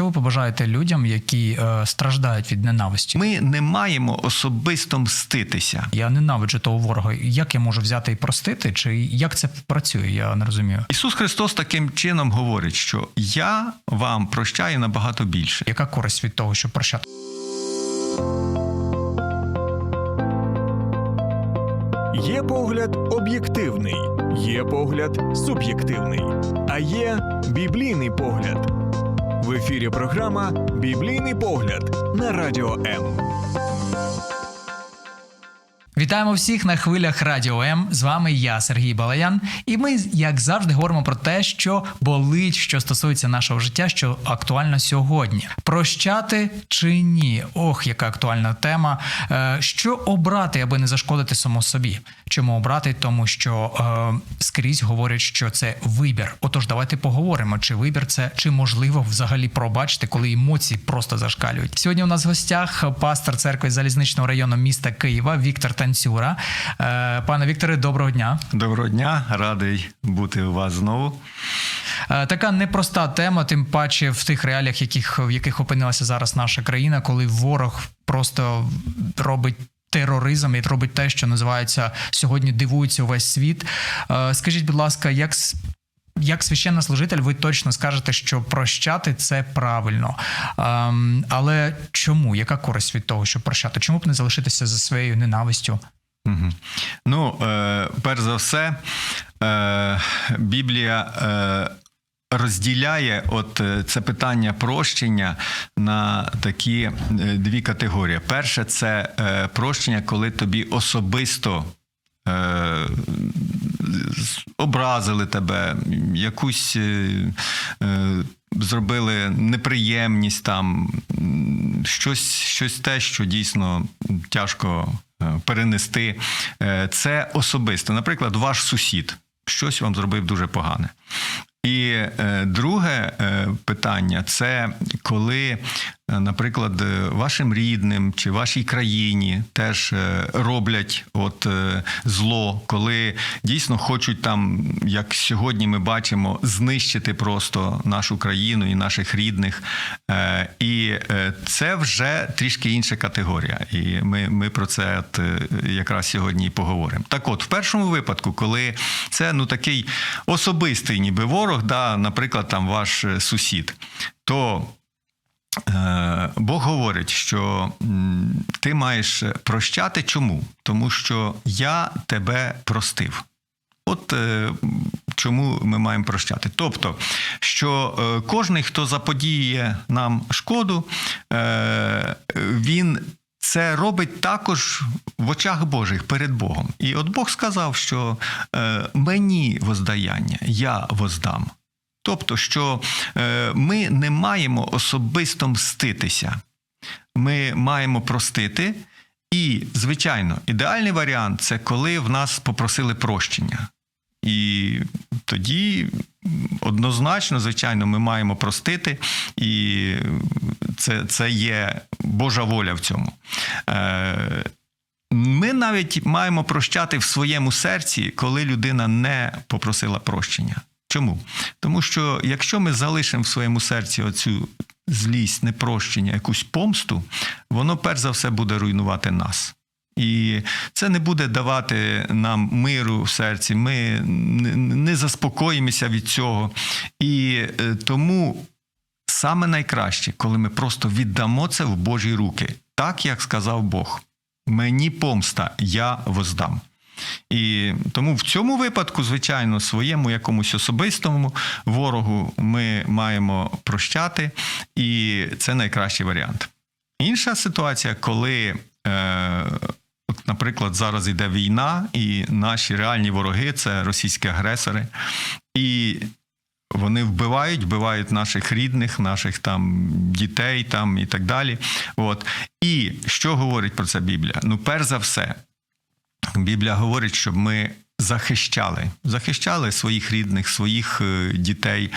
Що ви побажаєте людям, які е, страждають від ненависті? Ми не маємо особисто мститися. Я ненавиджу того ворога. Як я можу взяти і простити? Чи як це працює? Я не розумію. Ісус Христос таким чином говорить, що я вам прощаю набагато більше. Яка користь від того, щоб прощати? Є погляд об'єктивний, є погляд суб'єктивний, а є біблійний погляд. В ефірі програма Біблійний погляд на радіо М. Вітаємо всіх на хвилях Радіо М. З вами я, Сергій Балаян. І ми, як завжди, говоримо про те, що болить, що стосується нашого життя, що актуально сьогодні. Прощати чи ні? Ох, яка актуальна тема. Е, Що обрати, аби не зашкодити само собі? Чому обрати? Тому що е, скрізь говорять, що це вибір. Отож, давайте поговоримо, чи вибір це, чи можливо взагалі пробачити, коли емоції просто зашкалюють. Сьогодні у нас в гостях пастор церкви залізничного району міста Києва Віктор Танцюра. Е, Пане Вікторе, доброго дня. Доброго дня, радий бути у вас знову. Е, Така непроста тема, тим паче в тих реаліях, яких, в яких опинилася зараз наша країна, коли ворог просто робить. Тероризм і робить те, що називається сьогодні дивується увесь світ. Е, Скажіть, будь ласка, як як священнослужитель, ви точно скажете, що прощати це правильно. Ем, але чому? Яка користь від того, щоб прощати? Чому б не залишитися за своєю ненавистю? Угу. Ну, е, перш за все, е, Біблія. Е, Розділяє от е, це питання прощення на такі е, дві категорії. Перше, це е, прощення, коли тобі особисто образили тебе, якусь е, е, зробили неприємність там, щось, щось те, що дійсно тяжко е, перенести. Це особисто. Наприклад, ваш сусід щось вам зробив дуже погане. І е, друге е, питання це коли, е, наприклад, вашим рідним чи вашій країні теж роблять от зло, коли дійсно хочуть там, як сьогодні ми бачимо, знищити просто нашу країну і наших рідних. Е, Е, це вже трішки інша категорія. І ми, ми про це от, е, якраз сьогодні і поговоримо. Так от, в першому випадку, коли це ну такий особистий ніби ворог, да, наприклад, там ваш е, сусід, то Бог говорить, що ти маєш прощати чому? Тому що я тебе простив. От е, чому ми маємо прощати? Тобто, що е, кожний, хто заподіє нам шкоду, е, він це робить також в очах Божих перед Богом. І от Бог сказав, що мені воздаяння, я воздам. Тобто, що ми не маємо особисто мститися, ми маємо простити. І, звичайно, ідеальний варіант це коли в нас попросили прощення. І тоді однозначно, звичайно, ми маємо простити, і це, це є Божа воля в цьому. Е, ми навіть маємо прощати в своєму серці, коли людина не попросила прощення. Чому? Тому що якщо ми залишимо в своєму серці оцю злість, непрощення, якусь помсту, воно перш за все буде руйнувати нас. І це не буде давати нам миру в серці. Ми не- заспокоїмося від цього. І е, тому саме найкраще, коли ми просто віддамо це в Божі руки, так як сказав Бог. Мені помста, я воздам. І тому в цьому випадку, звичайно, своєму якомусь особистому ворогу ми маємо прощати, і це найкращий варіант. Інша ситуація, коли, е, наприклад, зараз йде війна, і наші реальні вороги це російські агресори, і вони вбивають, вбивають наших рідних, наших там дітей там і так далі. От. І що говорить про це Біблія? Ну, перш за все, Біблія говорить, щоб ми захищали, захищали своїх рідних, своїх е, дітей,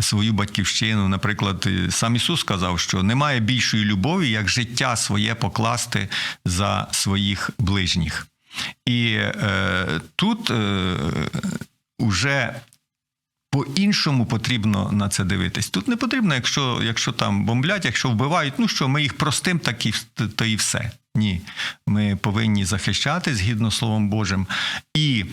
свою батьківщину. Наприклад, е, сам Ісус сказав, що немає більшої любові, як життя своє покласти за своїх ближніх. І е, тут е, уже по-іншому потрібно на це дивитись. Тут не потрібно, якщо, якщо там бомблять, якщо вбивають, ну що, ми їх простим, так і, то і все. Ні, ми повинні захищати згідно Словом Божим. І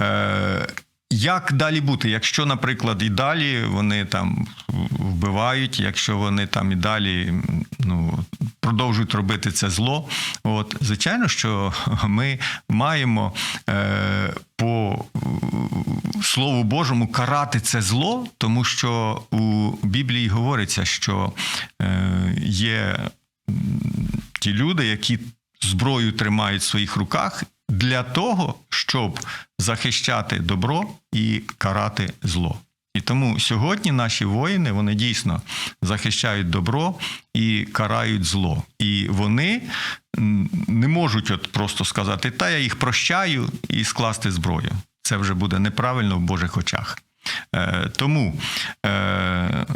е, як далі бути, якщо, наприклад, і далі вони там вбивають, якщо вони там і далі ну, продовжують робити це зло, от звичайно, що ми маємо е, по Слову Божому карати це зло, тому що у Біблії говориться, що е, є ті люди, які зброю тримають в своїх руках для того, щоб захищати добро і карати зло. І тому сьогодні наші воїни вони дійсно захищають добро і карають зло. І вони не можуть от просто сказати, та я їх прощаю і скласти зброю. Це вже буде неправильно в Божих очах. Е, тому е,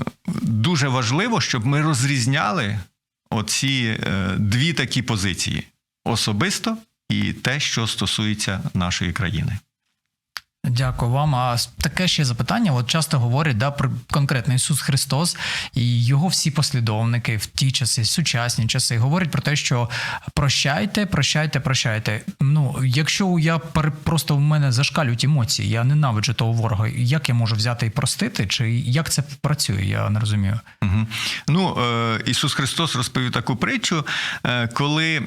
дуже важливо, щоб ми розрізняли оці е, дві такі позиції: особисто і те, що стосується нашої країни. Дякую вам. А таке ще запитання. От часто говорять да, про конкретно Ісус Христос і його всі послідовники в ті часи, сучасні часи, говорять про те, що прощайте, прощайте, прощайте. Ну, якщо я просто в мене зашкалюють емоції, я ненавиджу того ворога, як я можу взяти і простити, чи як це працює? Я не розумію. Угу. Ну, е, Ісус Христос розповів таку притчу, е, коли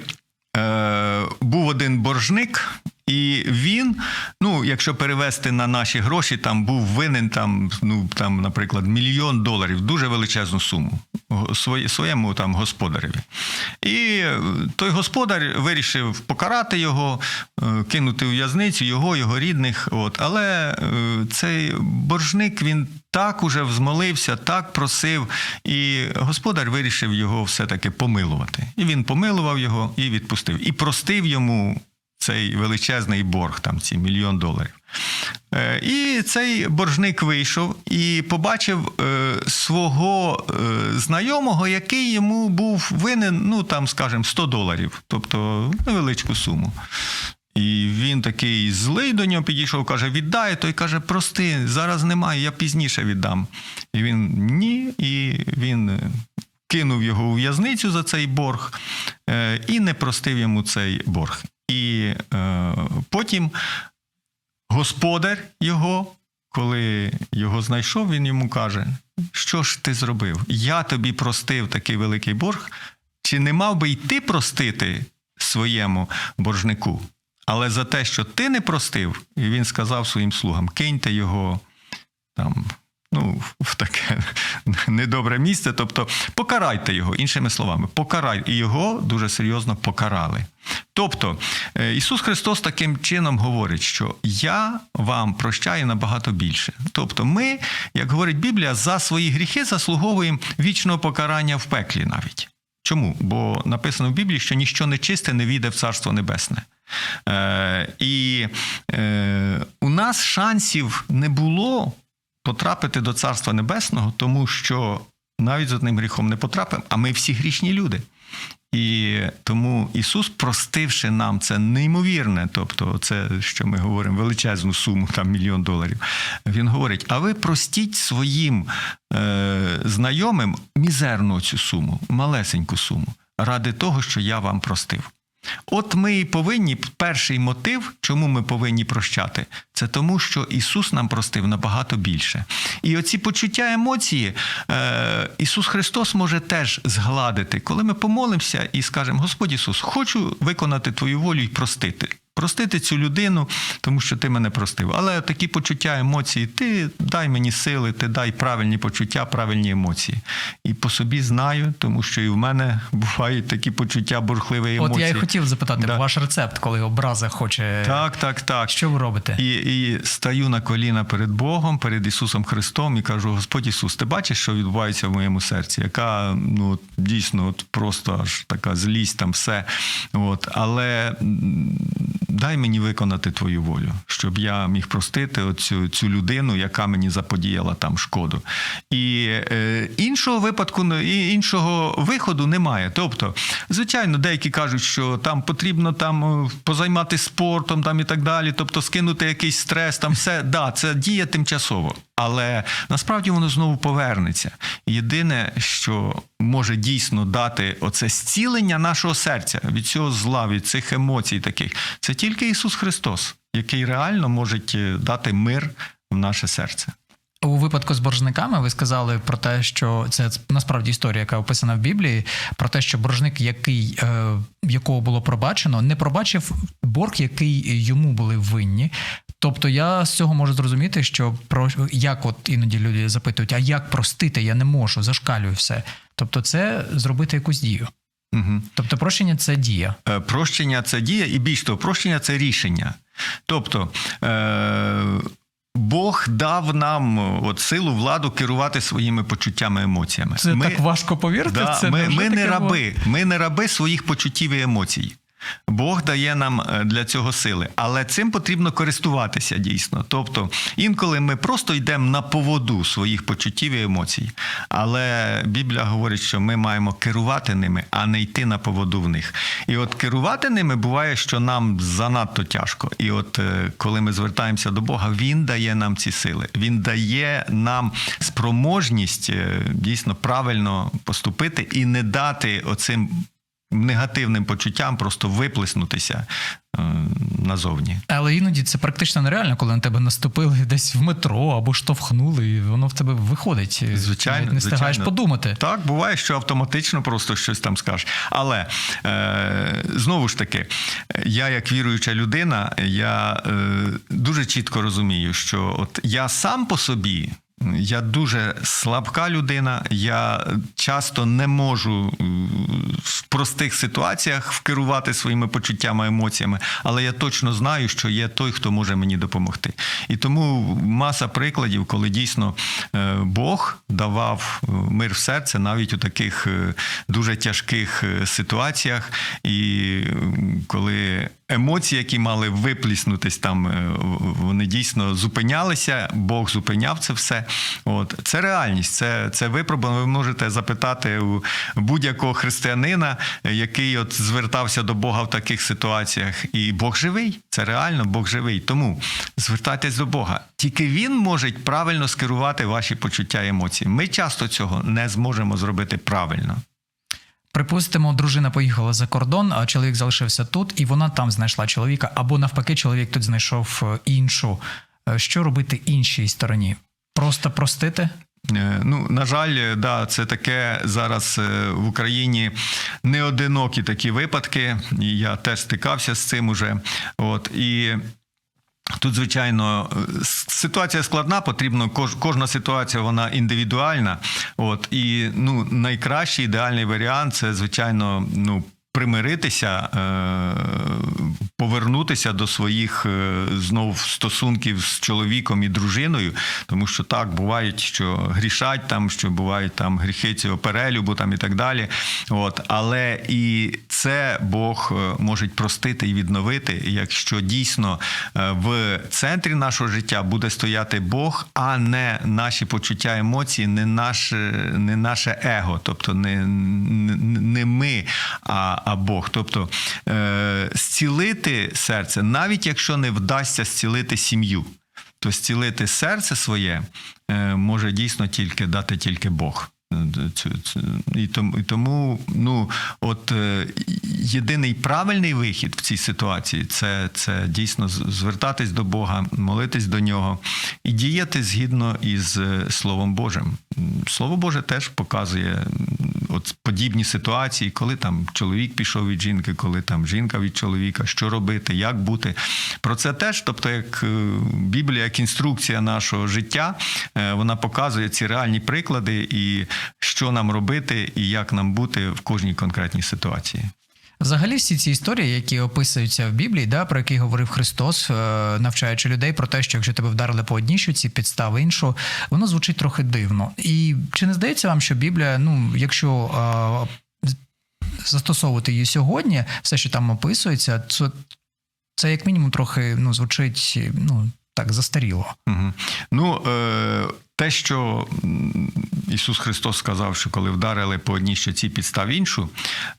е, був один боржник, і він, ну, якщо перевести на наші гроші, там був винен, там, ну, там, наприклад, мільйон доларів, дуже величезну суму своєму там господареві. І той господар вирішив покарати його, е, кинути у в'язницю його, його рідних. От. Але е, цей боржник він так уже взмолився, так просив, і господар вирішив його все-таки помилувати. І він помилував його і відпустив. І простив йому цей величезний борг, там ці мільйон доларів. Е, І цей боржник вийшов і побачив е, свого е, знайомого, який йому був винен, ну там, скажімо, 100 доларів, тобто невеличку суму. І він такий злий до нього підійшов, каже: віддай. Той каже, прости, зараз немає, я пізніше віддам. І він ні, і він кинув його у в'язницю за цей борг і не простив йому цей борг. І е, потім господар його, коли його знайшов, він йому каже: Що ж ти зробив? Я тобі простив такий великий борг. Чи не мав би й ти простити своєму боржнику? Але за те, що ти не простив, і він сказав своїм слугам: киньте його там. Ну, в таке недобре місце, тобто покарайте його, іншими словами, покарай. І його дуже серйозно покарали. Тобто, е, Ісус Христос таким чином говорить, що я вам прощаю набагато більше. Тобто, ми, як говорить Біблія, за свої гріхи заслуговуємо вічного покарання в пеклі навіть. Чому? Бо написано в Біблії, що ніщо нечисте не війде в Царство Небесне. Е, і е, у нас шансів не було потрапити до Царства Небесного, тому що навіть з одним гріхом не потрапимо, а ми всі грішні люди. І тому Ісус, простивши нам це неймовірне, тобто це, що ми говоримо, величезну суму, там мільйон доларів. Він говорить: а ви простіть своїм е, знайомим мізерну цю суму, малесеньку суму, ради того, що я вам простив. От ми і повинні, перший мотив, чому ми повинні прощати, це тому, що Ісус нам простив набагато більше. І оці почуття емоції е, Ісус Христос може теж згладити, коли ми помолимося і скажемо: Господь Ісус, хочу виконати Твою волю і простити. Простити цю людину, тому що ти мене простив. Але такі почуття, емоції, ти дай мені сили, ти дай правильні почуття, правильні емоції. І по собі знаю, тому що і в мене бувають такі почуття бурхливої емоції. От я і хотів запитати Да. ваш рецепт, коли образа хоче. Так, так, так. Що ви робите? І, і стаю на коліна перед Богом, перед Ісусом Христом і кажу: Господь Ісус, ти бачиш, що відбувається в моєму серці? Яка ну дійсно от просто аж така злість, там все. От, але дай мені виконати твою волю, щоб я міг простити оцю цю людину, яка мені заподіяла там шкоду. І е, іншого випадку, і іншого виходу немає. Тобто, звичайно, деякі кажуть, що там потрібно там е, позайматися спортом там і так далі, тобто скинути якийсь стрес, там все, да, це діє тимчасово. але насправді воно знову повернеться. Єдине, що може дійсно дати оце зцілення нашого серця від цього зла, від цих емоцій таких, це тільки Ісус Христос, який реально може е, дати мир в наше серце. У випадку з боржниками ви сказали про те, що це насправді історія, яка описана в Біблії, про те, що боржник, який е, якого було пробачено, не пробачив борг, який йому були винні. Тобто я з цього можу зрозуміти, що про як от іноді люди запитують, а як простити, я не можу, зашкалюю все. Тобто, це зробити якусь дію. Угу. Тобто, прощення це дія. Е, Прощення це дія, і більш того, прощення це рішення. Тобто. Е- Бог дав нам от силу, владу керувати своїми почуттями, емоціями. Це так важко повірити. Да, це ми, ми не було? раби, ми не раби своїх почуттів і емоцій. Бог дає нам е, для цього сили, але цим потрібно користуватися дійсно. Тобто, інколи ми просто йдемо на поводу своїх почуттів і емоцій. Але Біблія говорить, що ми маємо керувати ними, а не йти на поводу в них. І от керувати ними буває, що нам занадто тяжко. І от е, коли ми звертаємося до Бога, Він дає нам ці сили. Він дає нам спроможність е, дійсно правильно поступити і не дати оцим негативним почуттям просто виплеснутися е, назовні. Але іноді це практично нереально, коли на тебе наступили десь в метро або штовхнули, і воно в тебе виходить. Звичайно, не встигаєш подумати. Так, буває, що автоматично просто щось там скажеш. Але е, знову ж таки, я, як віруюча людина, я е, дуже чітко розумію, що от я сам по собі. Я дуже слабка людина. Я часто не можу е, в простих ситуаціях вкерувати своїми почуттями, емоціями, але я точно знаю, що є той, хто може мені допомогти. І тому маса прикладів, коли дійсно е, Бог давав е, мир в серце навіть у таких дуже тяжких ситуаціях, і коли емоції, які мали випліснутись там, вони дійсно зупинялися. Бог зупиняв це все. От це реальність, це, це випробувано. Ви можете запитати у будь-якого християнина, який от звертався до Бога в таких ситуаціях. І Бог живий, це реально Бог живий. Тому звертайтесь до Бога. Тільки Він може правильно скерувати ваші почуття і емоції. Ми часто цього не зможемо зробити правильно. Припустимо, дружина поїхала за кордон, а чоловік залишився тут, і вона там знайшла чоловіка, або навпаки, чоловік тут знайшов е, іншу. Е, Що робити іншій стороні? Просто простити? Е, Ну, на жаль, да, це таке зараз е, в Україні неодинокі такі випадки, і я теж стикався з цим уже. От і. Тут, звичайно, е, ситуація складна, потрібно кожна ситуація вона індивідуальна. От і ну, найкращий ідеальний варіант це, звичайно, ну. Примиритися, е, повернутися до своїх е, знов стосунків з чоловіком і дружиною, тому що так бувають, що грішать там, що бувають там гріхи цього перелюбу там і так далі. От, але і це Бог е, може простити і відновити, якщо дійсно в центрі нашого життя буде стояти Бог, а не наші почуття, емоції, не наше, не наше его, тобто не, не ми, а, а Бог. Тобто е, зцілити серце, навіть якщо не вдасться зцілити сім'ю, то зцілити серце своє е, може дійсно тільки дати тільки Бог. Цю- І тому, ну, от е, єдиний правильний вихід в цій ситуації це, це дійсно звертатись до Бога, молитись до нього і діяти згідно із е, Словом Божим. Слово Боже теж показує от подібні ситуації, коли там чоловік пішов від жінки, коли там жінка від чоловіка, що робити, як бути. Про це теж, тобто, як е, Біблія, як інструкція нашого життя, е, вона показує ці реальні приклади і що нам робити, і як нам бути в кожній конкретній ситуації. Взагалі, всі ці історії, які описуються в Біблії, да, про які говорив Христос, е, навчаючи людей про те, що якщо тебе вдарили по одній щоці, підстави іншу, воно звучить трохи дивно. І чи не здається вам, що Біблія, ну, якщо е, застосовувати її сьогодні, все, що там описується, це, це як мінімум трохи ну, звучить ну, так застаріло. Угу. Ну, е, те, що Ісус Христос сказав, що коли вдарили по одній щоці, підстав іншу,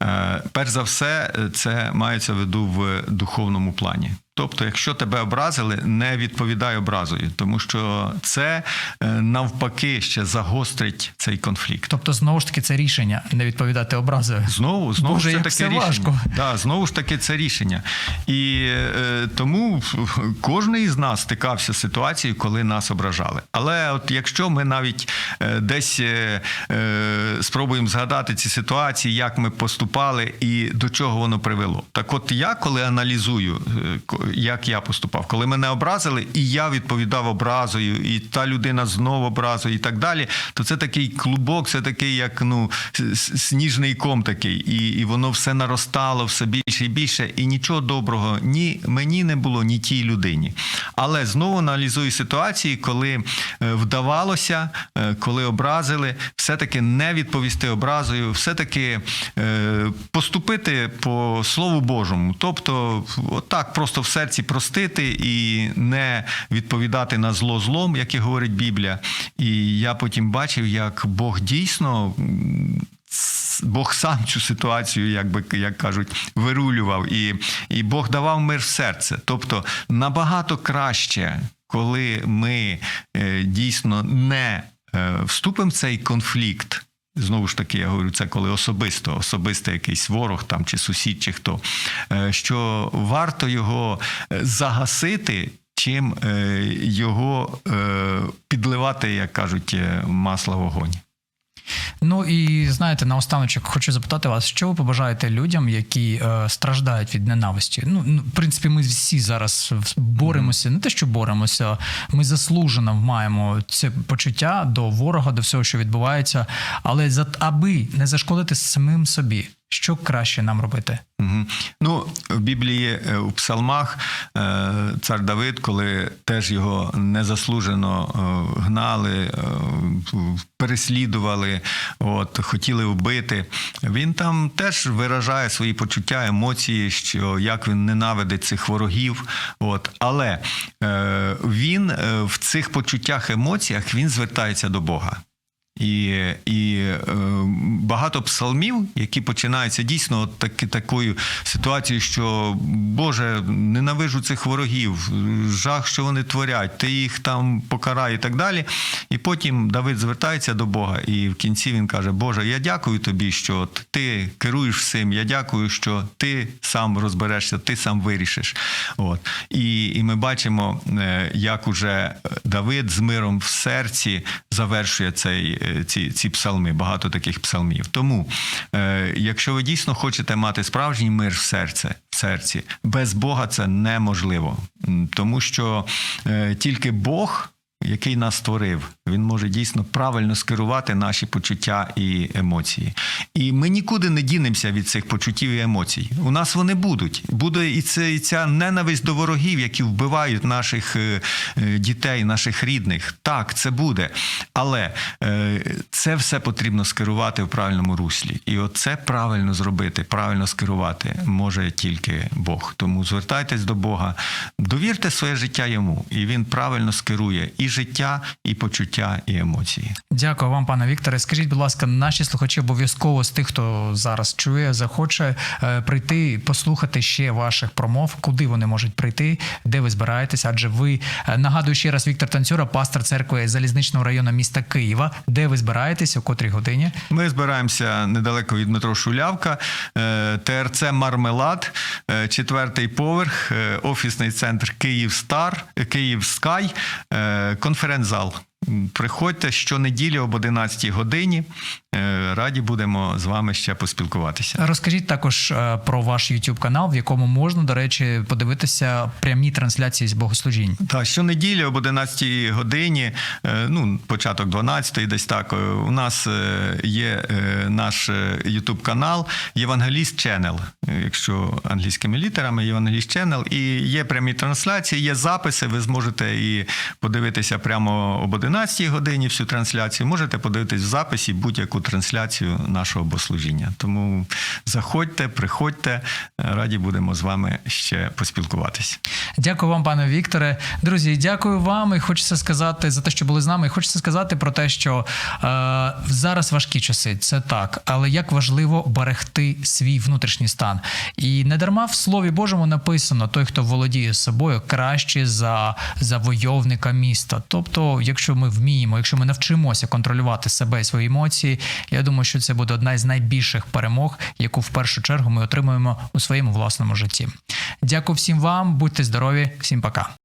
е, перш за все, це мається в виду в духовному плані. Тобто, якщо тебе образили, не відповідай образою, тому що це е, навпаки ще загострить цей конфлікт. Тобто, знову ж таки, це рішення не відповідати образою. Знову, знову Боже, ж таке рішення. важко. Да, знову ж таки, це рішення. І е, тому кожен із нас стикався з ситуацією, коли нас ображали. Але от якщо ми навіть е, десь е, е, спробуємо згадати ці ситуації, як ми поступали і до чого воно привело. Так от я, коли аналізую, е, як я поступав, коли мене образили, і я відповідав образою, і та людина знову образою, і так далі, то це такий клубок, це такий, як ну, сніжний ком такий, і, і воно все наростало все більше і більше, і нічого доброго ні мені не було, ні тій людині. Але знову аналізую ситуації, коли е, вдавалося, е, коли образили, все-таки не відповісти образою, все-таки е, поступити по Слову Божому. Тобто, отак просто в серці простити і не відповідати на зло злом, як і говорить Біблія. І я потім бачив, як Бог дійсно. Бог сам цю ситуацію, як би як кажуть, вирулював, і, і Бог давав мир в серце. Тобто набагато краще, коли ми е, дійсно не е, вступимо в цей конфлікт. Знову ж таки, я говорю, це коли особисто, особисто якийсь ворог там чи сусід, чи хто, е, що варто його е, загасити, чим е, його підливати, як кажуть, масло в вогонь. Ну і знаєте, наостаночок хочу запитати вас, що ви побажаєте людям, які е, страждають від ненависті? Ну, ну, в принципі, ми всі зараз боремося, не те, що боремося, ми заслужено маємо це почуття до ворога, до всього, що відбувається. Але за аби не зашкодити самим собі, що краще нам робити? Угу. Ну, в Біблії е, у псалмах е, цар Давид, коли теж його незаслужено е, гнали, переслідували, от, хотіли вбити, він там теж виражає свої почуття, емоції, що як він ненавидить цих ворогів. От. Але він в цих почуттях, емоціях він звертається до Бога. І, і е, багато псалмів, які починаються дійсно от таки, такою ситуацією, що Боже, ненавижу цих ворогів, жах, що вони творять, ти їх там покарай і так далі. І потім Давид звертається до Бога, і в кінці він каже: Боже, я дякую тобі, що от ти керуєш всім. Я дякую, що ти сам розберешся, ти сам вирішиш. От. І, і ми бачимо, е, як уже Давид з миром в серці завершує цей, ці, ці псалми, багато таких псалмів. Тому, е, якщо ви дійсно хочете мати справжній мир в серце, в серці, без Бога це неможливо. Тому що е, тільки Бог. Який нас створив, він може дійсно правильно скерувати наші почуття і емоції. І ми нікуди не дінемося від цих почуттів і емоцій. У нас вони будуть. Буде і це і ця ненависть до ворогів, які вбивають наших е, е, дітей, наших рідних. Так, це буде. Але е, це все потрібно скерувати в правильному руслі. І оце правильно зробити, правильно скерувати може тільки Бог. Тому звертайтесь до Бога, довірте своє життя йому, і він правильно скерує і життя, і почуття, і емоції. Дякую вам, пане Вікторе. Скажіть, будь ласка, наші слухачі обов'язково з тих, хто зараз чує, захоче е, прийти, послухати ще ваших промов, куди вони можуть прийти, де ви збираєтесь? Адже ви е, нагадую ще раз Віктор Танцюра, пастор церкви залізничного району міста Києва. Де ви збираєтесь, о котрій годині? Ми збираємося недалеко від метро Шулявка, е, ТРЦ Мармелад, е, четвертий поверх, е, офісний центр Київ Стар, е, Київ Скай, е, конференц-зал. Приходьте щонеділі об 11 годині. Е, Раді будемо з вами ще поспілкуватися. Розкажіть також е, про ваш YouTube канал, в якому можна, до речі, подивитися прямі трансляції з богослужінь. Так, щонеділі об 11 годині, е, ну, початок 12 десь так, у нас є наш YouTube канал Євангеліст Channel, е, якщо англійськими літерами, Євангеліст Channel, і є прямі трансляції, є записи. Ви зможете і подивитися прямо об 11 годині всю трансляцію. Можете подивитись в записі будь-яку трансляцію нашого богослужіння. Тому заходьте, приходьте, е, раді будемо з вами ще поспілкуватися. Дякую вам, пане Вікторе. Друзі, дякую вам. І хочеться сказати за те, що були з нами. І хочеться сказати про те, що е, зараз важкі часи, це так, але як важливо берегти свій внутрішній стан. І не дарма в Слові Божому написано: той, хто володіє собою, краще за завойовника міста. Тобто, якщо ми вміємо, якщо ми навчимося контролювати себе і свої емоції, я думаю, що це буде одна із найбільших перемог, яку в першу чергу ми отримуємо у своєму власному житті. Дякую всім вам, будьте здорові, всім пока.